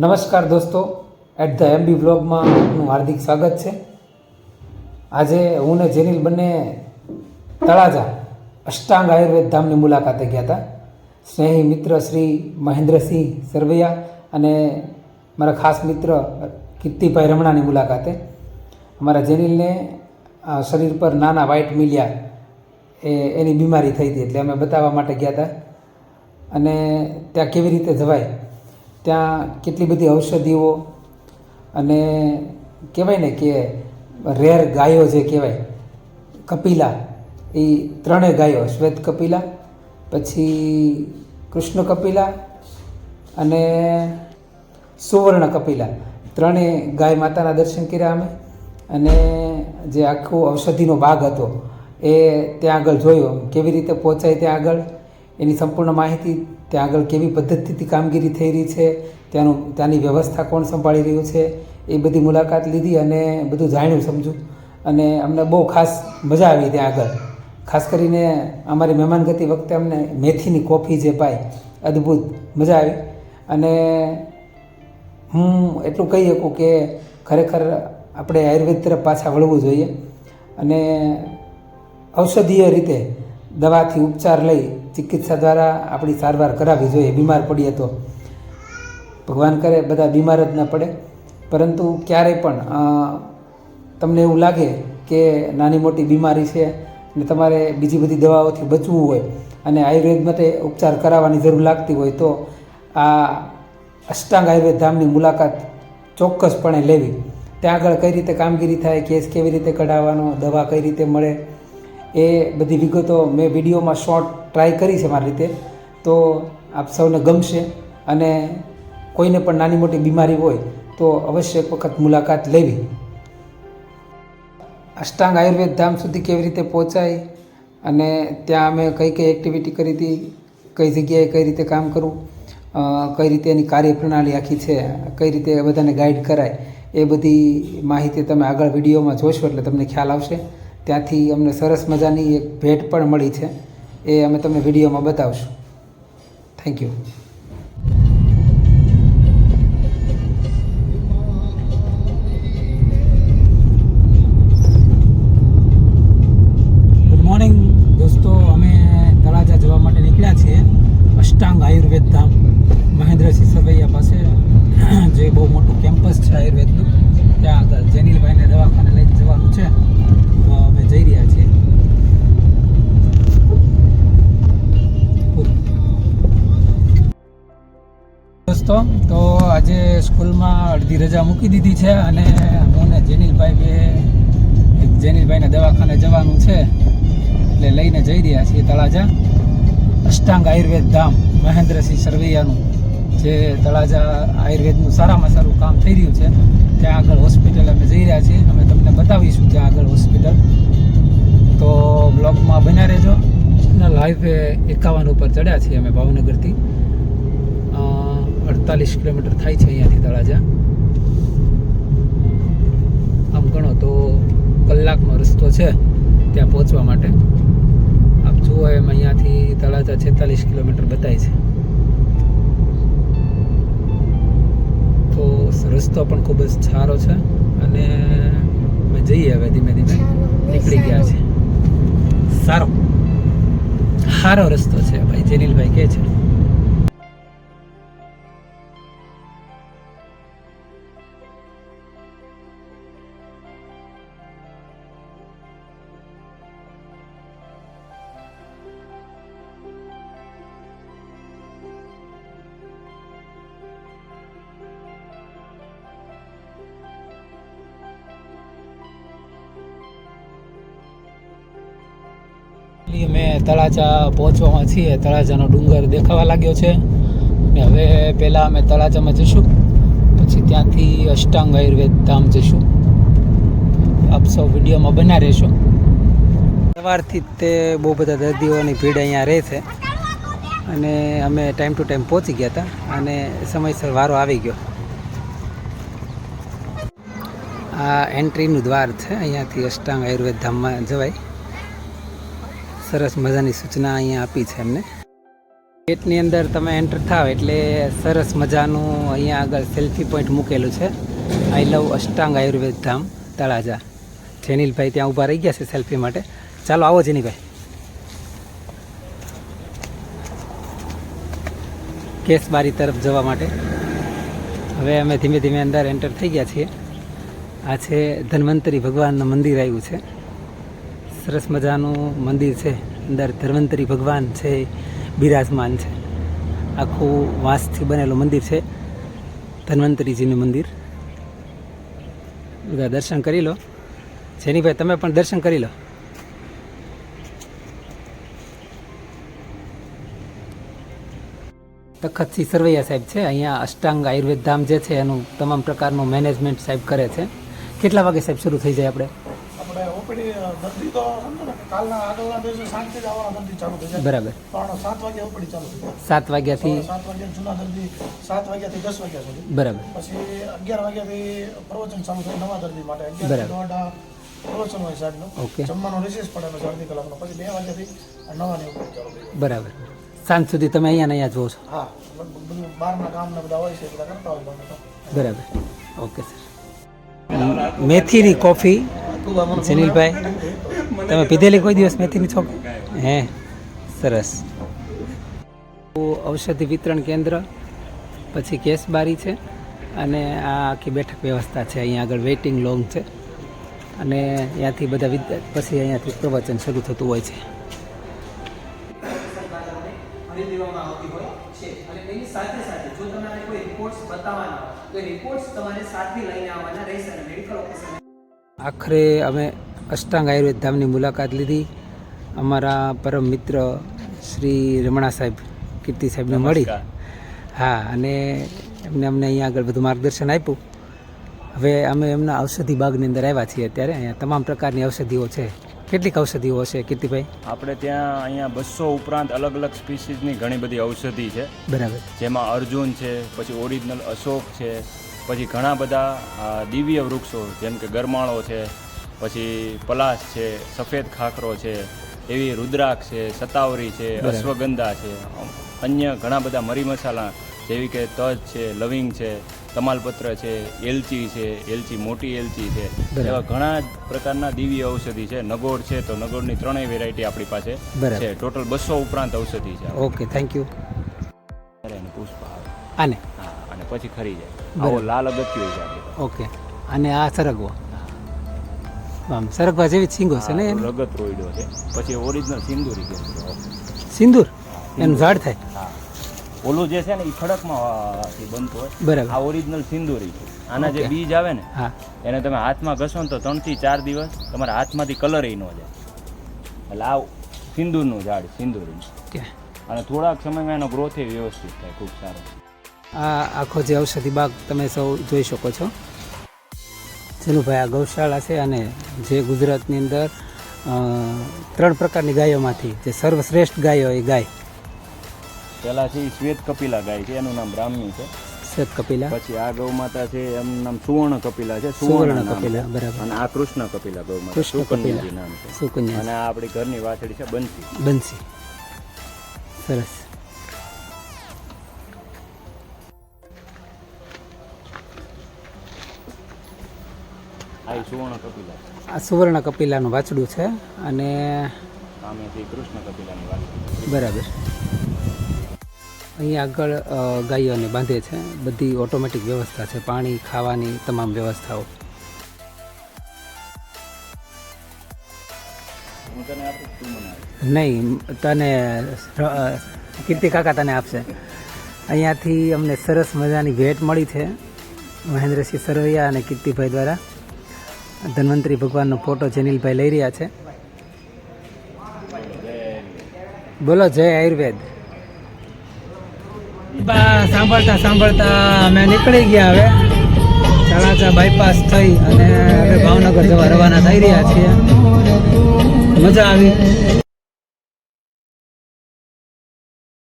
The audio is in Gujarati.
નમસ્કાર દોસ્તો. એટ ધ એમબી બ્લોગમાં આપનું હાર્દિક સ્વાગત છે. આજે હું ને જેનિલ બંને તળાજા અષ્ટાંગ આયુર્વેદ ધામની મુલાકાતે ગયા હતા. સ્નેહી મિત્ર શ્રી મહેન્દ્રસિંહ સરવૈયા અને મારા ખાસ મિત્ર કીર્તિભાઈ રમણાની મુલાકાતે. અમારા જેનિલને શરીર પર નાના વ્હાઇટ મિલિયા એ, એની બીમારી થઈ હતી એટલે અમે બતાવવા માટે ગયા હતા. અને ત્યાં કેવી રીતે જવાય ત્યાં કેટલી બધી ઔષધિઓ અને કહેવાય ને કે રેર ગાયો જે કહેવાય, કપિલા, એ ત્રણેય ગાયો, શ્વેત કપિલા, પછી કૃષ્ણ કપિલા અને સુવર્ણ કપિલા. ત્રણેય ગાય માતાના દર્શન કર્યા અમે અને જે આખો ઔષધિનો ભાગ હતો એ ત્યાં આગળ જોયો. કેવી રીતે પહોંચાય ત્યાં આગળ? એની સંપૂર્ણ માહિતી ત્યાં આગળ કેવી પદ્ધતિથી કામગીરી થઈ રહી છે, ત્યાંનું, ત્યાંની વ્યવસ્થા કોણ સંભાળી રહ્યું છે, એ બધી મુલાકાત લીધી અને બધું જાણ્યું સમજું. અને અમને બહુ ખાસ મજા આવી ત્યાં આગળ. ખાસ કરીને અમારી મહેમાનગતિ વખતે અમને મેથીની કોફી જે પાઈ, અદ્ભુત મજા આવી. અને હું એટલું કહી શકું કે ખરેખર આપણે આયુર્વેદ તરફ પાછા વળવું જોઈએ. અને ઔષધીય રીતે દવાથી ઉપચાર લઈ ચિકિત્સા દ્વારા આપણી સારવાર કરાવવી જોઈએ બીમાર પડીએ તો. ભગવાન કરે, બધા બીમાર જ ન પડે. પરંતુ ક્યારેય પણ તમને એવું લાગે કે નાની મોટી બીમારી છે ને તમારે બીજી બધી દવાઓથી બચવું હોય અને આયુર્વેદ માટે ઉપચાર કરાવવાની જરૂર લાગતી હોય તો આ અષ્ટાંગ આયુર્વેદ ધામની મુલાકાત ચોક્કસપણે લેવી. ત્યાં આગળ કઈ રીતે કામગીરી થાય, કેસ કેવી રીતે કઢાવવાનો, દવા કઈ રીતે મળે એ બધી વિગતો મેં વિડીયોમાં શોર્ટ ટ્રાય કરી છે મારી રીતે. તો આપ સૌને ગમશે અને કોઈને પણ નાની મોટી બીમારી હોય તો અવશ્ય એક વખત મુલાકાત લેવી. અષ્ટાંગ આયુર્વેદ ધામ સુધી કેવી રીતે પહોંચાય અને ત્યાં અમે કઈ કઈ એક્ટિવિટી કરી હતી, કઈ જગ્યાએ કઈ રીતે કામ કરવું કઈ રીતે એની કાર્યપ્રણાલી આખી છે, કઈ રીતે બધાને ગાઈડ કરાય, એ બધી માહિતી તમે આગળ વિડીયોમાં જોશો એટલે તમને ખ્યાલ આવશે. ત્યાંથી અમને સરસ મજાની એક ભેટ પણ મળી છે. એ અમે તમને વિડીયોમાં બતાવશું. થેન્ક યુ તો આજે સ્કૂલમાં અડધી રજા મૂકી દીધી છે અને હું ને જેનિલભાઈ બે જેનિલભાઈને દવાખાને જવાનું છે, એટલે લઈને જઈ રહ્યા છીએ તળાજા. અષ્ટાંગ આયુર્વેદ ધામ, મહેન્દ્રસિંહ સરવૈયાનું જે તળાજા આયુર્વેદનું સારામાં સારું કામ થઈ રહ્યું છે, ત્યાં આગળ હોસ્પિટલ અમે જઈ રહ્યા છીએ. અમે તમને બતાવીશું ત્યાં આગળ હોસ્પિટલ. તો બ્લોગમાં બન્યા રહેજો. અને લાઈવ એકાવન ઉપર ચડ્યા છીએ અમે ભાવનગરથી. અડતાલીસ કિલોમીટર થાય છે અહીંયાથી તળાજા. આમ ગણો તો કલાકનો રસ્તો છે ત્યાં પહોંચવા માટે. આપ જુઓ એમ અહીંયાથી તળાજા છેતાલીસ કિલોમીટર બતાય છે. તો રસ્તો પણ ખૂબ જ સારો છે અને અમે જઈએ હવે ધીમે ધીમે. નીકળી ગયા છે સારો. સારો રસ્તો છે ભાઈ જેનિલભાઈ કહે છે. અમે તળાજા પહોંચવામાં છીએ. તળાજાનો ડુંગર દેખાવા લાગ્યો છે. અને હવે પહેલાં અમે તળાજામાં જઈશું. પછી ત્યાંથી અષ્ટાંગ આયુર્વેદ ધામ જઈશું. આપ સૌ વિડીયોમાં બના રહેશો. સવારથી તે બહુ બધા દર્દીઓની ભીડ અહીંયા રહે છે. અને અમે ટાઈમ ટુ ટાઈમ પહોંચી ગયા હતા. અને સમયસર વારો આવી ગયો. આ એન્ટ્રીનું દ્વાર છે. અહીંયાથી અષ્ટાંગ આયુર્વેદ ધામમાં જવાય. સરસ મજાની સૂચના અહીંયા આપી છે એમને. ગેટની અંદર તમે એન્ટર થાવ એટલે સરસ મજાનું અહીંયા આગળ સેલ્ફી પોઈન્ટ મૂકેલું છે. આઈ લવ અષ્ટાંગ આયુર્વેદ ધામ, તળાજા. જેનિલભાઈ ત્યાં ઊભા રહી ગયા છે સેલ્ફી માટે. ચાલો આવો જેનીભાઈ કેસબારી તરફ જવા માટે. હવે અમે ધીમે ધીમે અંદર એન્ટર થઈ ગયા છીએ. આ છે ધન્વંતરી ભગવાનનું મંદિર આવ્યું છે. સરસ મજાનું મંદિર છે. અંદર ધન્વંતરી ભગવાન છે, બિરાજમાન છે. આખું વાંસથી બનેલું મંદિર છે. ધન્વંતરીજીનું મંદિર. બધા દર્શન કરી લો. જેનીભાઈ, તમે પણ દર્શન કરી લો. તખતસિંહ સરવૈયા સાહેબ છે. અહીંયા અષ્ટાંગ આયુર્વેદ ધામ જે છે, એનું તમામ પ્રકારનું મેનેજમેન્ટ સાહેબ કરે છે. કેટલા વાગે સાહેબ શરૂ થઈ જાય આપણે? ઓપીડી દર્દી તો સમજો ને કાલના આગળના દિવસે સાંજથી જ આવવાના દર્દી ચાલુ થઈ જાય. બરાબર. પણ સાત વાગ્યા ઓપીડી ચાલુ થઈ જાય. સાત વાગ્યાથી? સાત વાગ્યા જૂના દર્દી સાત વાગ્યાથી દસ વાગ્યા સુધી. બરાબર. પછી અગિયાર વાગ્યાથી પ્રવચન ચાલુ થાય નવા દર્દી માટે. અગિયાર દોઢ પ્રવચન હોય સાહેબનું. ઓકે. જમવાનો રિસેસ પડે પછી અડધી કલાકનો પછી બે વાગ્યાથી નવાની ઓપીડી ચાલુ થઈ જાય બરાબર. સાંજ સુધી તમે અહીંયા ને અહીંયા જોવો છો? હા બધું બહારના કામ બધા હોય છે બધા કરતા હોય બરાબર. Okay sir. મેથીની કોફી જનીલભાઈ તમે પીધેલી કોઈ દિવસ મેથીની ચોક હે? સરસ. ઔષધિ વિતરણ કેન્દ્ર પછી કેસબારી છે અને આ આખી બેઠક વ્યવસ્થા છે અહીંયા આગળ વેઇટિંગ લોંગ છે અને ત્યાંથી બધા વિદ્યા પછી અહીંયાથી પ્રવચન શરૂ થતું હોય છે. દેવામાં આવતી હોય છે. અને એની સાથે સાથે જો તમારે કોઈ રિપોર્ટ્સ બતાવવાના તો રિપોર્ટ્સ તમારે સાથે લઈને આવવાના રહેશે અને મેડિકલ ઓફિસર આખરે અમે અષ્ટાંગ આયુર્વેદ ધામની મુલાકાત લીધી. અમારા પરમ મિત્ર શ્રી રમણા સાહેબ કીર્તિ સાહેબને મળી. હા અને એમને અમને અહીંયા આગળ બધું માર્ગદર્શન આપ્યું. હવે અમે એમના ઔષધિ બાગની અંદર આવ્યા છીએ અત્યારે. અહીંયા તમામ પ્રકારની ઔષધિઓ છે. કેટલીક ઔષધિઓ હશે કીર્તિભાઈ? આપણે ત્યાં અહીંયા બસો ઉપરાંત અલગ અલગ સ્પીસીસની ઘણી બધી ઔષધિ છે. બરાબર. જેમાં અર્જુન છે પછી ઓરિજિનલ અશોક છે પછી ઘણા બધા દિવ્ય વૃક્ષો જેમ કે ગરમાળો છે પછી પલાશ છે સફેદ ખાખરો છે એવી રુદ્રાક્ષ છે સતાવરી છે અશ્વગંધા છે અન્ય ઘણા બધા મરી મસાલા જેવી કે તજ છે લવિંગ છે તમાલપત્ર છે એલચી છે એલચી મોટી એલચી છે એવા ઘણા પ્રકારના દિવ્ય ઔષધિ છે. નગોડ છે તો નગોડની ત્રણેય વેરાયટી આપણી પાસે છે. ટોટલ બસો ઉપરાંત ઔષધિ છે. ઓકે થેન્ક યુ પુષ્પ આવે. આને? હા અને પછી ખરી જાય. આવો લાલ અગત્ય છે ઓકે. અને આ સરગવો. આમ સરગવા જેવી સિંગો છે ને રગત રોઈડો છે. પછી ઓરિજિનલ સિંદૂરી કે સિંદૂર? એનું ઝાડ થાય? હા. ઓલું જે છે ને એ ખડકમાં થી બનતું હોય. બરાબર. આ ઓરિજિનલ સિંદૂરી છે. આના જે બીજ આવે ને હા. એને તમે હાથમાં ઘસો ને તો ત્રણથી ચાર દિવસ તમારા હાથમાંથી કલર ન જાય. એટલે આ સિંદૂરનું ઝાડ સિંદૂરી અને થોડાક સમયમાં એનો ગ્રોથ એ વ્યવસ્થિત થાય ખૂબ સારો. આ આખો જે ઔષધિ બાગ તમે સૌ જોઈ શકો છો. જેનું ભાઈ આ ગૌશાળા છે અને જે ગુજરાતની અંદર ત્રણ પ્રકારની ગાયોમાંથી જે સર્વશ્રેષ્ઠ ગાયો એ ગાય. પેલા છે શ્વેત કપિલા ગાય છે એનું નામ બ્રાહ્મણી છે. શ્વેત કપિલા. પછી આ ગૌ માતા છે એમનું નામ સુવર્ણ કપિલા છે સુવર્ણ કપિલા, બરાબર. અને આ કૃષ્ણ કપિલા ગૌ માતા કૃષ્ણ કપિલા. નામ છે. સુકન્યા અને આ આપણી ઘરની વાછડી છે બંસી. બંસી. સરસ. સુવર્ણ કપિલા. આ સુવર્ણ કપિલાનું વાછડું છે અને કૃષ્ણ કપિલાની બરાબર. અહીંયા આગળ ગાયોને બાંધે છે. બધી ઓટોમેટિક વ્યવસ્થા છે. પાણી ખાવાની તમામ વ્યવસ્થાઓ. નહીં તને કીર્તિ કાકા તને આપશે. અહીંયાથી અમને સરસ મજાની ભેટ મળી છે. મહેન્દ્રસિંહ સરવૈયા અને કીર્તિભાઈ દ્વારા. ધન્વંતરી ભગવાનનો ફોટો જેનિલભાઈ લઈ રહ્યા છે. બોલો, જય આયુર્વેદ. સાંભળતા સાંભળતા અમે નીકળી ગયા હવે. તળાજા બાયપાસ થઈ અને હવે ભાવનગર જવા રવાના થઈ રહ્યા છીએ. મજા આવી.